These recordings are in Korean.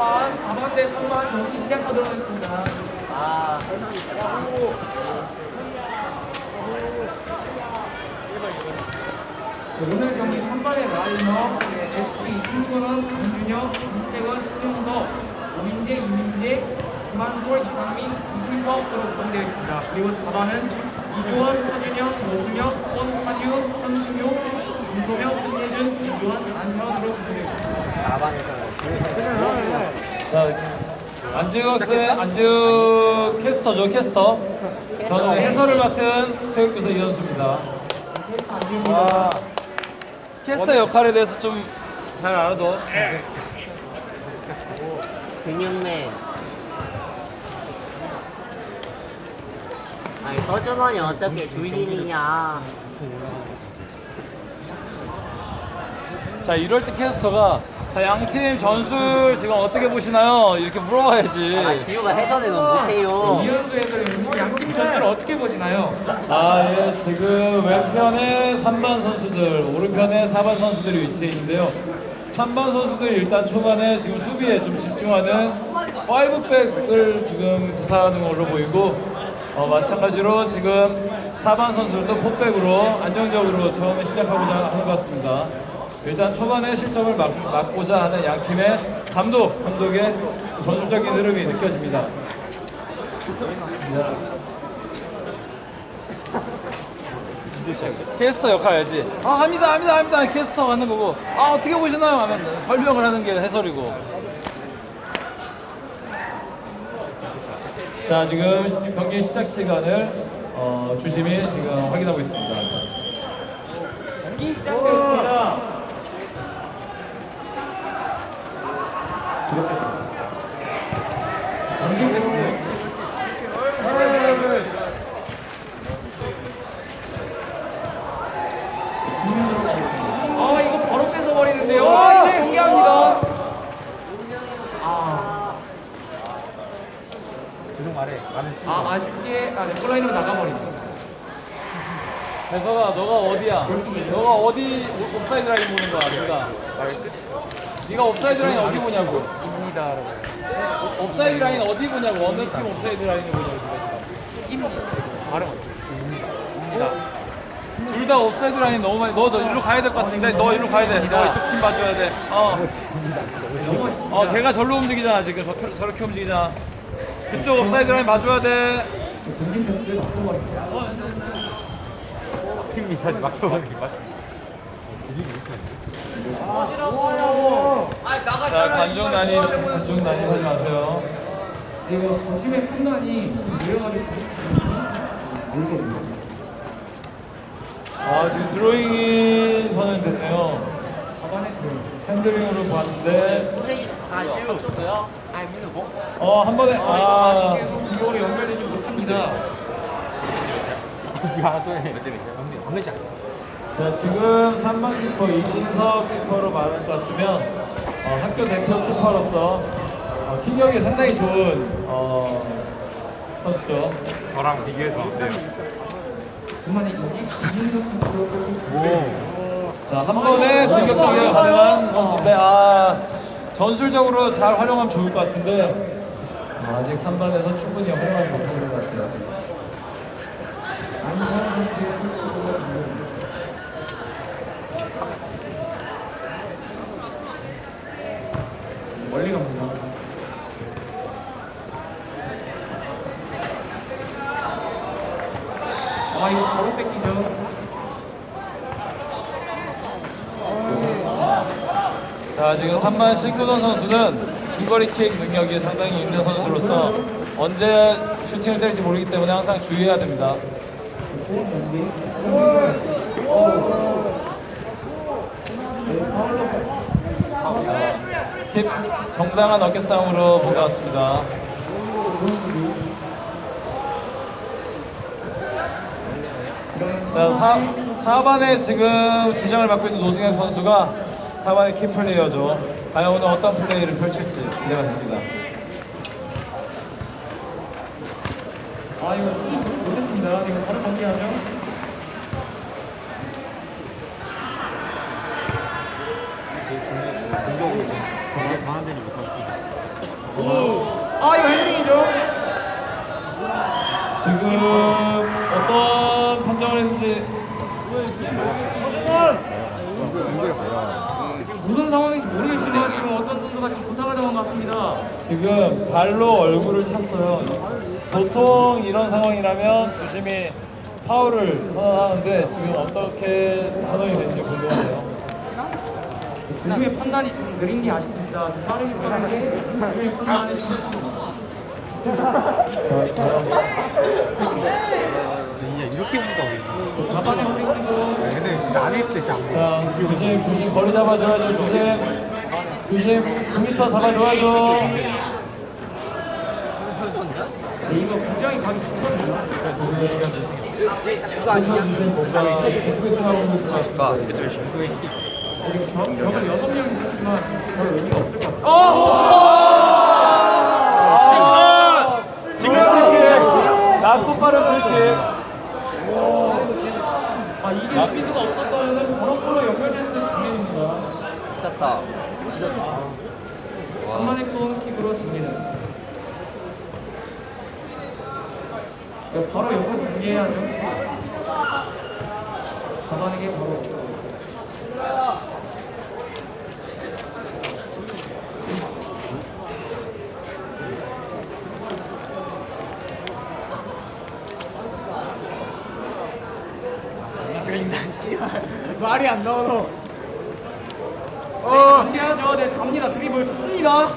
4반, 4반 대 3반 경기 시작하도록 하겠습니다. 아, 오늘 경기 3반의 라인업, 네, SK 신근원, 강준혁, 김태건, 신용석, 오민재, 이민재, 김한솔, 이상민, 이준석으로 구성되어 있습니다. 그리고 4반은 이주원, 서준영, 노승혁, 손한유, 선승용, 김소명, 손예준, 김주환, 안현으로 구성되어 있습니다. 4반에서 자, 안지욱 쌤, 안지욱 캐스터죠, 캐스터. 저는 해설을 맡은 체육교사 이현수입니다. 와, 캐스터 역할에 대해서 좀 잘 알아도 근육맨. 아니, 서준원이 어떻게 주인이냐. 자 이럴 때 캐스터가 자 양팀 전술 지금 어떻게 보시나요? 이렇게 물어봐야지. 아, 지우가 해설을 못해요. 이현수 해설위원, 양팀 전술을 어떻게 보시나요? 아, 예, 지금 왼편에 3반 선수들, 오른편에 4반 선수들이 위치해 있는데요. 3반 선수들이 일단 초반에 지금 수비에 좀 집중하는 5백을 지금 구사하는 걸로 보이고, 어, 마찬가지로 지금 4반 선수들도 4백으로 안정적으로 처음에 시작하고자 하는 것 같습니다. 일단 초반에 실점을 막, 막고자 하는 양 팀의 감독, 감독의 전술적인 흐름이 느껴집니다. 캐스터 역할 알지? 아 합니다 합니다 합니다 캐스터 하는 거고 아 어떻게 보시나요 하면 설명을 하는 게 해설이고 자 지금 시- 경기 시작 시간을 어, 주심이 지금 확인하고 있습니다 경기 시작되었습니다. 경기 됐습니다. 아 이거 바로 뺏어버리는데요. 아, 이거 경기합니다. 아. 아 아쉽게 아 넷플라인으로 나가버립니다. 배서가 너가 어디야? 너가 어디 옵사이드 라인 보는 거야 네가 네가 옵사이드 라인 어디 보냐고 입니다 옵사이드 라인 어디 보냐고 어느 팀 옵사이드 라인을 보냐고 둘다 옵사이드 라인 너무 많이 너, 너 일로 가야 될 것 같은데 너 일로 가야 돼 너 이쪽 팀 봐줘야 돼 어. 어 제가 절로 움직이잖아 지금. 저, 저렇게 움직이잖아. 그쪽 옵사이드 라인 봐줘야 돼 자, 관중 난입, 관중 난입하지 마세요. 이거 거심의 판단이 모르거든요. 아, 지금 드로잉이 선언이 됐네요. 가반에 들어요. 핸들링으로 봤는데. 어, 한 번에, 아, 공격으로 연결되지 못합니다. 자, 지금 3번 키퍼 이진석 키퍼로 말할 것 같으면, 어, 학교 대표 키퍼로서 어, 킥력이 상당히 좋은, 어, 선수죠. 저랑 비교해서 어때요? 그만에 이기 이진석 선수로 자, 한 번에 공격적이가 가능한 선수인데, 아, 전술적으로 잘 활용하면 좋을 것 같은데, 아, 아직 3반에서 충분히 활용하지 못하고 있는 것 같아요. 멀리 갑니다. 아 이거 바로 뺏기죠. 자, 지금 3반 신구선 선수는 중거리 킥 능력이 상당히 있는 선수로서 언제 슈팅을 때릴지 모르기 때문에 항상 주의해야 됩니다. 힙 정당한 어깨 싸움으로 본것 같습니다. 자, 4, 4반에 지금 주장을 맡고 있는 노승현 선수가 4반의 키플레이어죠. 과연 오늘 어떤 플레이를 펼칠지 기대가 됩니다. 아 이거 못했습니다. 이거 바로 정리하죠. 아 이거 헤딩이죠? 지금 어떤 판정을 했는지 무슨 상황인지 모르겠지만 지금 어떤 선수가 지금 부상을 당한 것 같습니다. 지금 발로 얼굴을 찼어요. 보통 이런 상황이라면 주심이 파울을 선언하는데 지금 어떻게 선언이 되는지 궁금하네요. 주심의 판단이 좀 느린 게 아쉽습니다. 좀 빠르게 빠르게 주심의 판단 을 잡아내 버리고 자, 조심, 조심, 거리 잡아줘야죠, 조심. 조심, 9m 잡아줘야죠. 이거 굉장히 좋거든요. 조심, 뭔가 집중하고 있는 것 같습니다. 벽- 벽을 여섯 명이 있었지만 별 의미가 없을 것 같아요. 낮고 빠른 프리킥. 아 이게 스피드가 없었다면 바로 골로 연결됐을 장면입니다. 쳤다. 한만의 코너킥으로 정리는 바로 여기서 정리해야죠. 잡아내게 바로. 말이 안 나오노. 네, 정리하죠. 네, 갑니다. 드리블 좋습니다.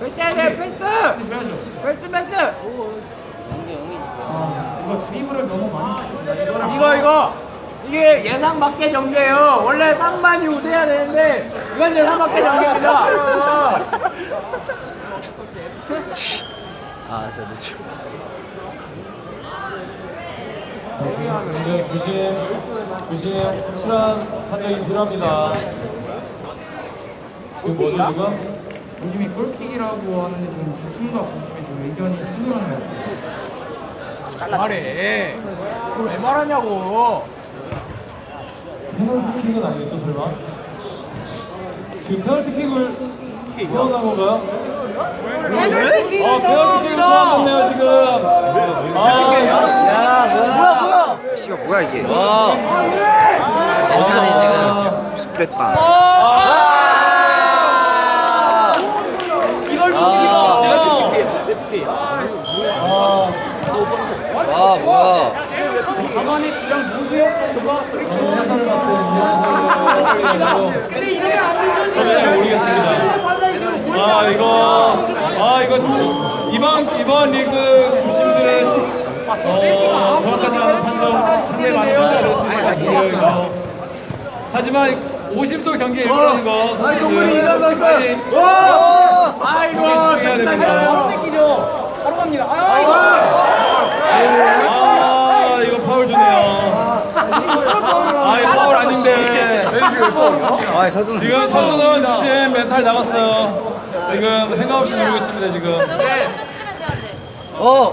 패스 패스 해야죠. 패스 패스. 아, 이거 드리블을 너무 많이 이거 이거 이게 예상 밖의 전개예요. 원래 상반이 우세해야 되는데 이건 예상 밖의 전개입니다. 아, 진짜 늦죠. 굉장히 주심, 주심, 확실한 판정이 필요합니다. 지금 뭐죠, 지금? 조심히 골킥이라고 하는데 지금 주심과 보심의 좀 의견이 충돌하는 것 같아요. 말해. 그걸 왜 말하냐고. 페널티킥은 아니겠죠, 설마? 지금 페널티킥을 소환한 건가요? 어, 페널티킥을 소환했네요, 지금. 아, 뭐야? 씨발 뭐야 이게 괜찮네, 지금. 됐다 이걸 놓치기가. 아, 뭐야. 가만히 주장 같은 이런 근데 이러면 안 되죠. 저는 모르겠습니다. 아 이거 아 이거 이번 이번 리그 주심들의 어, 정확하지 않은 판정 상당히 많이 문제를 쓸것 같은데요 이거. 하지만 50도 경기에 이르는 거 동물이 이런 거 선수들. 빨리 와! 아이고. 집중해야 됩니다. 뺏기죠. 바로 갑니다. 아, 이거. 아 이거 파울 주네요. 아 이거 파울 아닌데. 아 서준 지금 서준은 주심 멘탈 나갔어요. 지금 생각 없이 누르고 있습니다 지금. 어.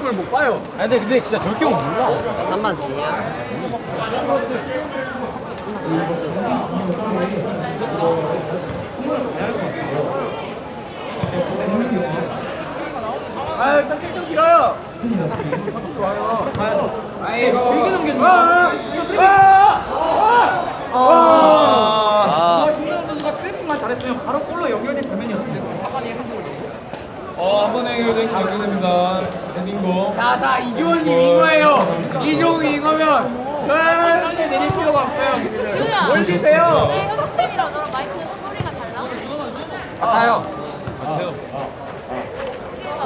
주심을 못 봐요. 아, 근데 근데 진짜 저렇게 오면 몰라. 3만 지냐? 아, 딱좀 길어요. 좋아요. 아이고. 길게 넘겨줘. 와! 와! 와! 아, 아, 신현 선수가 트래핑만 잘했으면 바로 골로 연결된 장면이었는데 사관이 핸드볼 어, 한 번에 해결된 경기됩니다. 헤딩고. 자, 자, 이주원님 이거예요. 이종이 이거면 절대 내릴 필요가 없어요. 지우야. 뭘 주세요? 내 현식쌤이랑 너랑 마이크 소리가 달라? 같아요.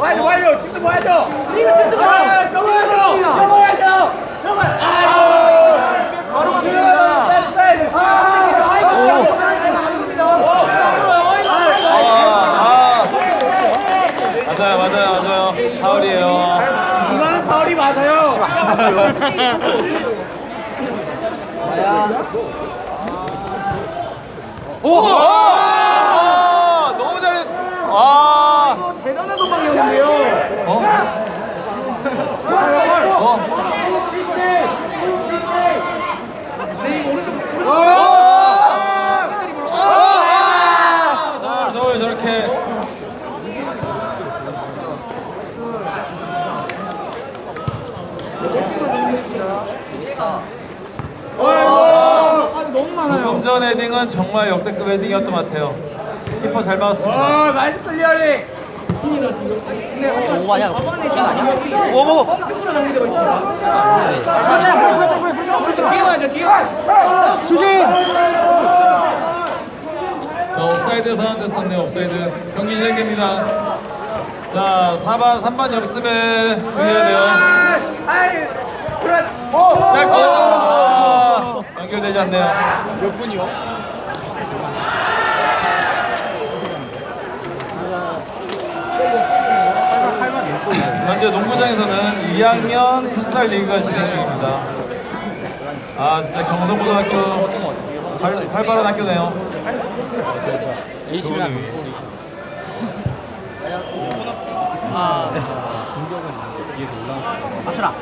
와야죠, 와야죠. 집도 모야죠. 이거 집도 모야죠. 넘어야죠. 넘어야죠. 넘어. 아이고. 바로 갑니다. 아이고. 아, 오! 아, 너무 잘했어. 아, 대단한 선방이었는데요. 어? 어? 네, 오른쪽 오른쪽. 자, 저걸 저렇게. 아, 너무 전 헤딩은 정말 역대급 헤딩이었던 것 같아요. 키퍼 잘 막았습니다. 어 나이스 클리어링 오버 아니야? 슛 아니야? 오고 뻥쪽으로 정리되고 있습니다. 뒤에 와야죠 뒤에 자, 옵사이드 상황 됐었네요. 옵사이드. 경기 진행됩니다. 자, 4반, 3반 역습에 주의해야 돼요. 아이 그래 오 짧고 아, 연결되지 않네요. 몇 분이요? 현재 농구장에서는 2학년 풋살 리그가 진행 중입니다. 아 진짜 경성고등학교 활, 활발한 학교네요. 맞춰라.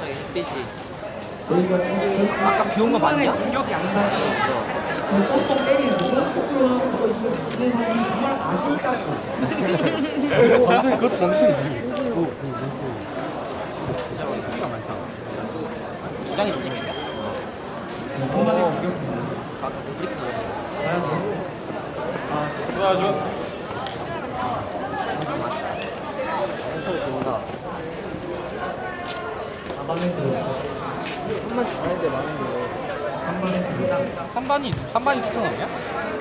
저기 햇빛이. 아까 비 온 거 맞냐? 공격 양상이 뻥뻥 때리는 거. 뻥뻥 있는 사람이 정말 아쉽다. 주장이 좋겠냐? 정말 공격. 좋아죠. 한반이 한반이 추천 아니야?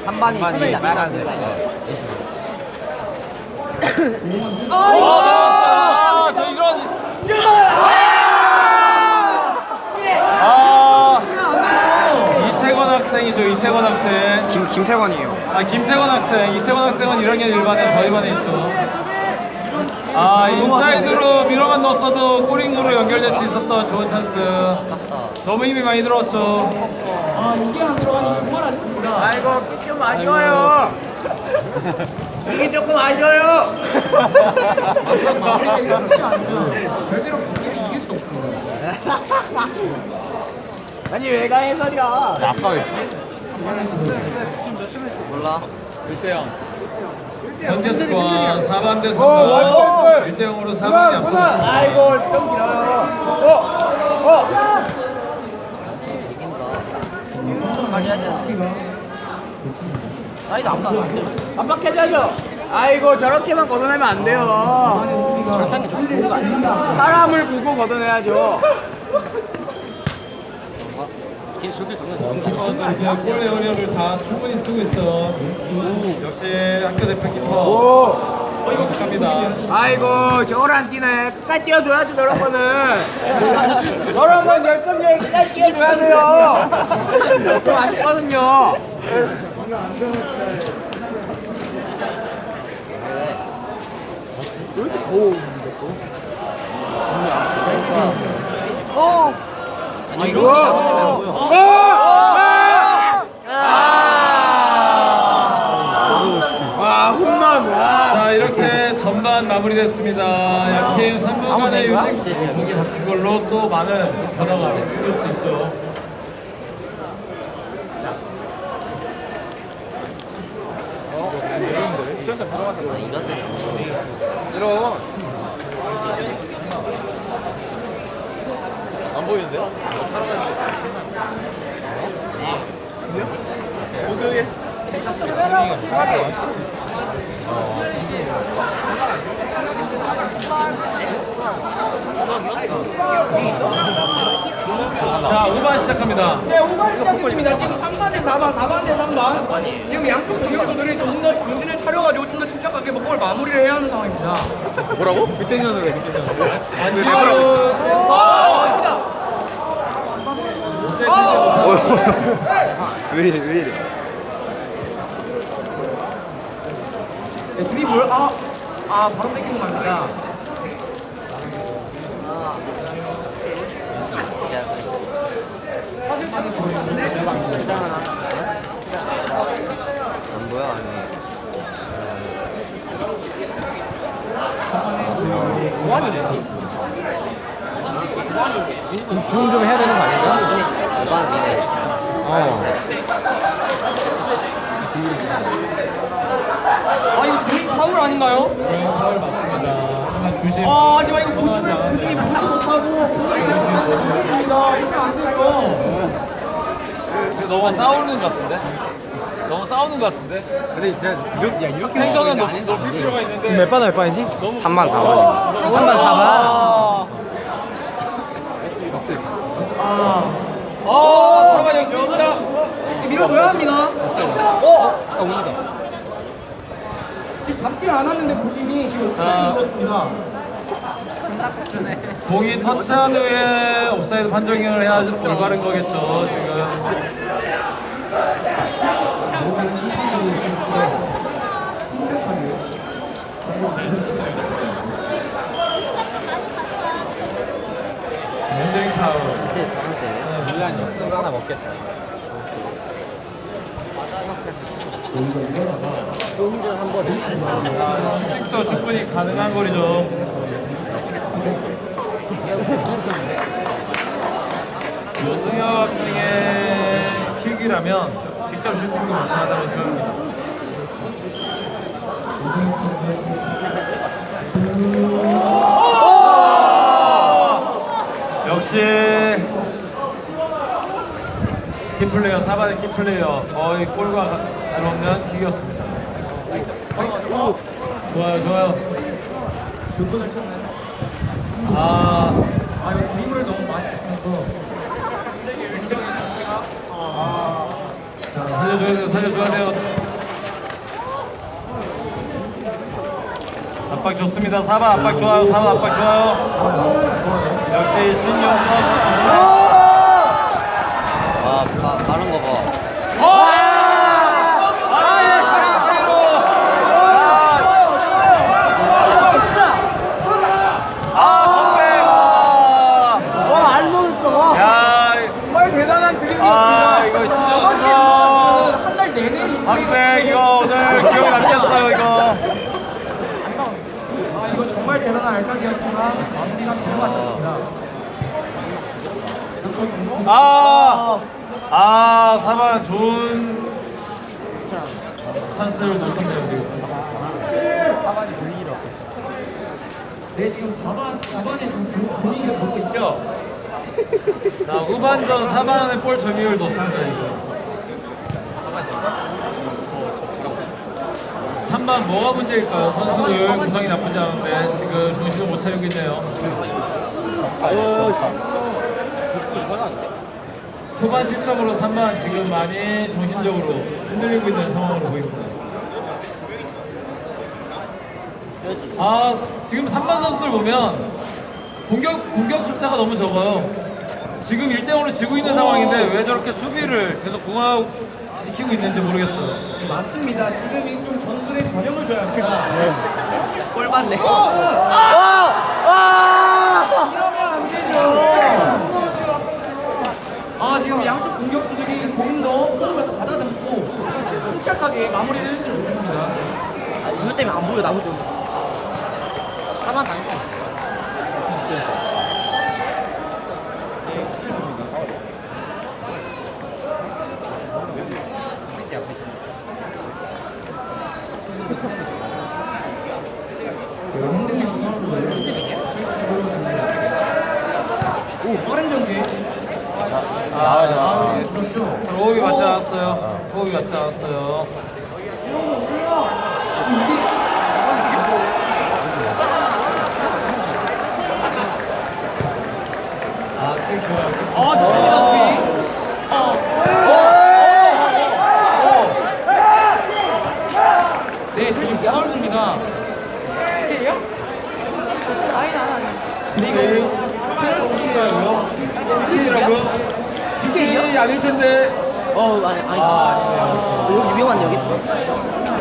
한 반이 되게 약간데. 아, 저 이런. 아, 이태권 학생이죠. 이태권 학생. 김 김태관이에요. 아 김태권 학생, 이태권 학생은 1학년 1반에 저희 반에 있죠. 아 인사이드로 밀어만 넣었어도 꼬링으로 연결될 수 있었던 좋은 찬스. 너무 힘이 많이 들어왔죠. 아 이게 안 들어가니 정말 아쉽습니다. 아이고 좀 아쉬워요 이게 조금 아쉬워요 마무리가 쉽지 않으면 절대로 경기를 이길 수 없습니다. 아니 왜가 해설이야 몰라. 1대0. 현재 스코어 4반 대 3반. 어, 1대 0으로 4반이 문화 앞서고 있습니다. 아이고 좀 길어요 어! 어! 이긴다. 가져야 되는데. 사이드 안 돼. 압박해줘야죠 아이고 저렇게만 걷어내면 안 돼요 저렇게 좋- 좋은 거 아니야? 사람을 보고 걷어내야죠 걔 저렇게 가면 좋은 거 아니야? 어, 이렇게 골 에어리어를 다 충분히 쓰고 있어. 역시 학교 대표 키퍼. 오 이거 축하합니다. 아이고 안 뛰네 끝까지 뛰어줘야죠 저런 거는 저런 건 열정적인 끝까지 뛰어줘야 돼요 좀 아쉽거든요 아니 이런 거 잘못 되면 뭐야? 와. 홈런. 와자 이렇게 전반 마무리됐습니다. 양팀 3분간의 유식 이걸로 또 많은 변화가 생길 수도 있죠. 이런 데 이런 안 보이는데? 목요일 자 5반 시작합니다. 네, 5반 시작했습니다. 지금 3반 대 4반, 4반 대 3반. 지금 양쪽 공격수들이 좀더 정신을 차려가지고 좀 더 침착하게 먹골 마무리를 해야 하는 상황입니다. 뭐라고? 왜 이래 왜 이래. 네, 드리블. 아, 아 바로 뺏기고 맙니다. 안 보여 아니. 주문 좀 해야 되는 거 아닌가? 대박이네. 아 이거 도이 파울 아닌가요? 네, 파울 맞습니다. 하지만 조심. 아 하지만 이거 보시면 보시기 보지 못하고 공격입니다. 이렇게 안 돼요. 지금 너무 싸우는 것 같은데? 너무 싸우는 것 같은데? 근데 이제 이렇게, 야, 이렇게 텐션은 높, 높일 필요가 있는데 지금 몇 반, 몇 반이지? 3만 4만. 3반, 4반. 아, 아, 사반 역습니다. 밀어줘야 합니다. 어? 지금 잡지 않았는데 보심이 지금 자. 그렇습니다. 공이 터치한 후에 옵사이드 판정을 해야 올바른 거겠죠, 지금. 먹겠다. 슈팅도 충분히 가능한 거리죠. 조승혁 학생의 킥이라면 직접 슈팅도 가능하다고 생각합니다. 오! 역시 키플레이어 4반의 키플레이어 거의 골과 다름없는 킥이었습니다. 좋아요, 좋아요. 주문을 쳤나요? 아, 아 이거 드리블을 너무 많이 치면서 굉장히 자기가 살려줘야 돼요, 살려줘야 돼요. 압박 좋습니다. 4번 압박 좋아요, 4번 압박 좋아요. 역시 신용 선수. 와 빠, 빠른 거 봐. 아예 사이로. 아, 컴백. 와. 와, 안 넣었어. 야, 정말 대단한 드리블. 아 이거 신영선 한달 내내 학생 이거 오늘 기억 남겠어요 이거. 아 이거 정말 대단한 알까기였지만 마무리가 들어가셨습니다. 아, 아, 사반 좋은 찬스를 놓쳤네요 지금. 네 지금 4반 4반에 지금 분위기를 보고 있죠. 자 후반전 볼 점유율 높습니다 이거. 3반 뭐가 문제일까요? 선수들 구성이 나쁘지 않은데 지금 정신을 못 차리고 있네요. 초반 실점으로 3반 지금 많이 정신적으로 흔들리고 있는 상황으로 보입니다. 아 지금 3반 선수들 보면 공격 공격 숫자가 너무 적어요. 지금 1대0으로 지고 있는 상황인데 왜 저렇게 수비를 계속 공학 지키고 있는지 모르겠어요. 맞습니다. 지금이 좀 전술의 변형을 줘야 합니다. 골 맞네. 이러면 안 되죠. 아 지금 양쪽 공격수들이 조금 더 호흡을 가다듬고 침착하게 마무리를 했으면 좋겠습니다. 이것 때문에 안 보여, 나무 때문에. 하나 당겨. 오 빠른 전개. 아, 호흡이 맞지 않았어요. 호흡 이 맞지 않았어요.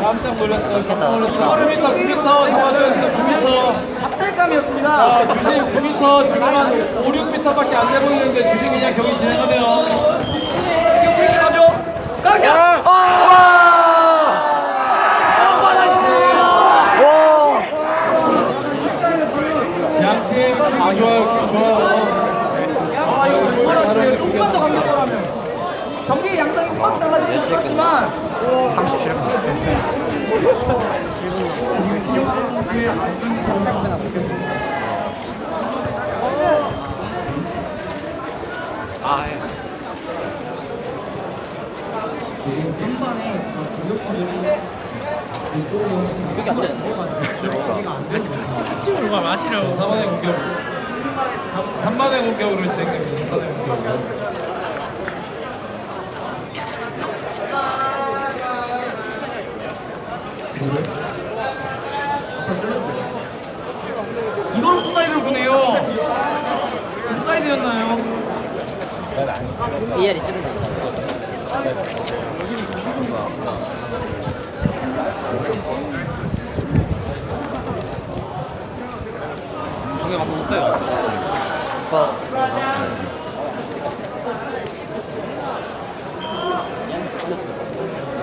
깜짝 놀랐어요. 깜짝 놀랐어. 9m, 9m 잡아줘야 된다. 9m. 탑텔감이었습니다. 주식 9m 지금 한 5, 6m밖에 안 돼 보이는데 주식 그냥 경기 진행하네요. 이거 프리킥 하죠? 깜짝! 아! 37분. 을 마시려고 4반의 공격 3반의 공격으로 진행됩니다 3반의 공격으로 이걸 옵사이드로 보네요. 옵사이드였나요? VR이 쓰는 거 있다. 저게 막 없어요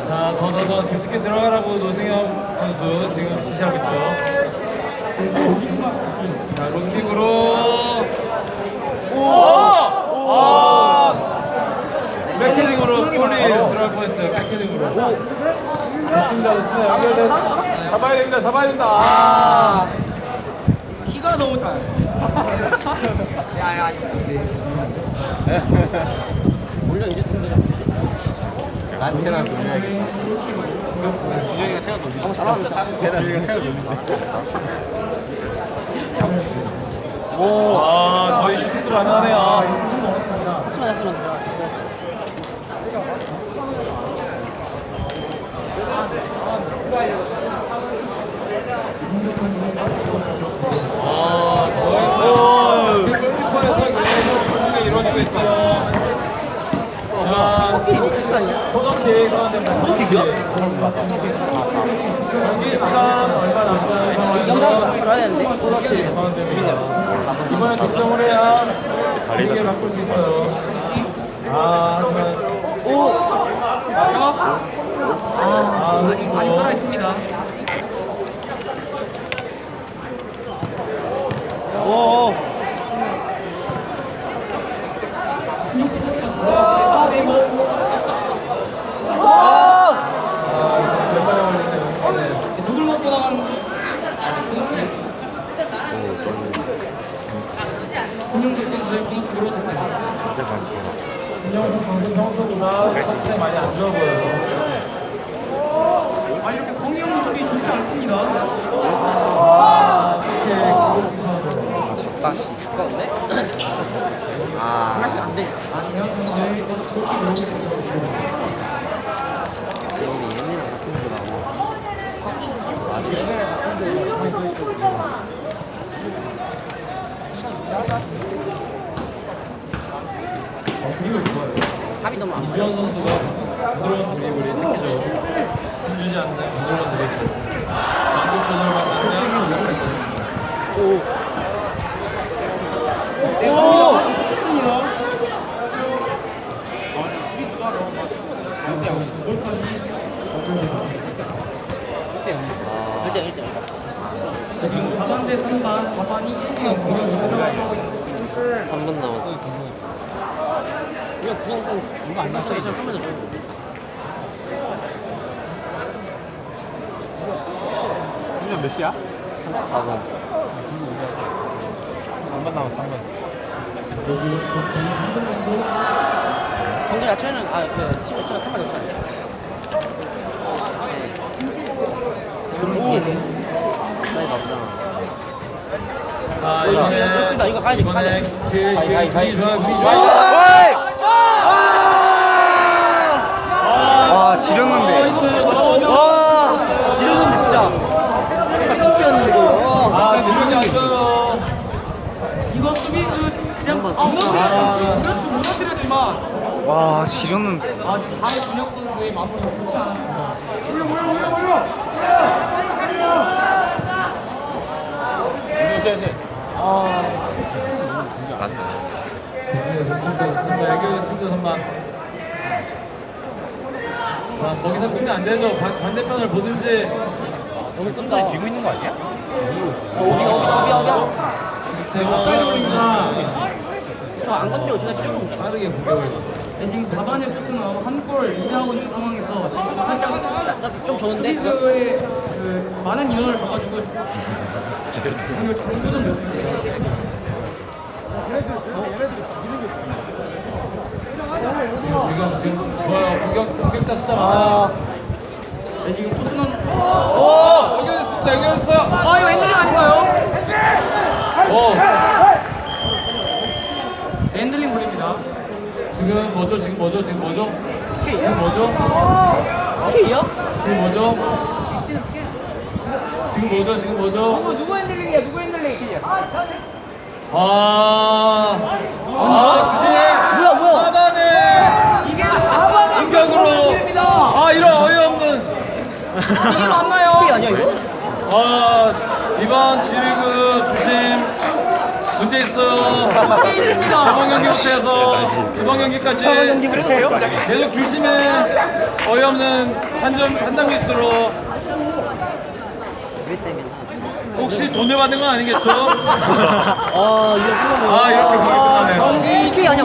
자, 더, 더, 더 깊숙이 들어가라고 노승엽 선수 지금 지시하고 있죠. 자, 롱킥으로. 오! 아! 백헤딩으로 골이 들어갈 뻔했어요. 백헤딩으로. 좋습니다, 좋습니다. 연결돼. 잡아야 됩니다, 잡아야 된다. 아! 키가 너무 잘. 야야. 안테나 돌려야겠다. 오, 아, 거의 슈팅도 가능하네요. 아, 거의 골키 퍼에서 계속 수비가 이루어지고 있어요. 자, 호적킥 선언됩니다. 호적킥이요? 경기 시간 얼마 남지 않은 상황에서 영상 들어야 되는데. 호적킥 선언됩니다. 이번에 득점을 해야 리그에 바꿀 수 있어요. 아, 하지만 아, 많이 살아 있습니다. 두들못 보다간 김용석 선수의 핑크로 잡힙니 다. 김영석 많이 안 좋아 보여요. 아 이렇게 성의 모습이 좋지 않습니다. 졌다, 씨. 하나씩 안 돼. 안녕 선수의 골키로 합이 너무 안 이현 선수가 부드러운 드리블이 특기죠. 힘주지 않는 부드러운 드리블. 방금 조절만 하면 좋 3대 3반 4반이 1대 0으로 3분 남았어 이거 그냥 그 이거 안 나왔어 이제 카메라 줘 이제 몇 시야? 34분 3분 남았어 3분 경기 자체는 아그 팀 자체가 3반 좋지 않아요 네. 오! 아, 이거. 이거 가야지, 이거 가야지. 그, 그, 분위기 좋아요, 분위기 좋아요. 와, 지렸는데. 와, 지렸는데, 진짜. 아, 지금이 안 좋아요. 이거 수비수 그냥 아, 무너뜨렸, 무너뜨렸지만 와, 지렸는데. 아, 강준혁 선수의 마무리가 좋지 않았습니다. 선방. 아, 거기서 끝면 안 되죠. 반, 반대편을 보든지 너무 끝나. 지고 있는 거 아니야? 어비가 어비가 어비가 어비가. 세번 저안 건드려. 제가 좀 빠르게 공격을. 네, 지금 4반의 토트넘 한골 리드하고 있는 상황에서 지금 살짝 나좀 좋은데. 수비수의 그 많은 인원을 둬가지고 이거 장수는 됐습니다. 지금 지금 좋아요. 공격 공격자 숫자 많아요. 네, 지금 토트넘 오! 연결됐습니다. 연결됐어요. 아 이거 핸들링 아닌가요? 오! 핸들링 걸립니다. 지금 뭐죠? 지금 뭐죠? 지금 뭐죠? 지금 뭐죠? K야? 지금 뭐죠? 지금 뭐죠? 지금 뭐죠? 누구 핸들링이야? 누구 핸들링? 아, 아, 주시네. 뭐야 뭐야? 하반에 이게 4번의 공격으로. 입니다. 아, 이런 어이없는. 이게 맞나요? K 아니야 이거? 아, 이번 G리그 주심 문제 있어요. K 있습니다. 저번 경기부터해서 이번 경기까지 계속 주심에 어이없는 판정 판단 미스로 혹시 돈을 받은 건 아니겠죠? 아 이거 아 이렇게 끝나네요. K 아니야?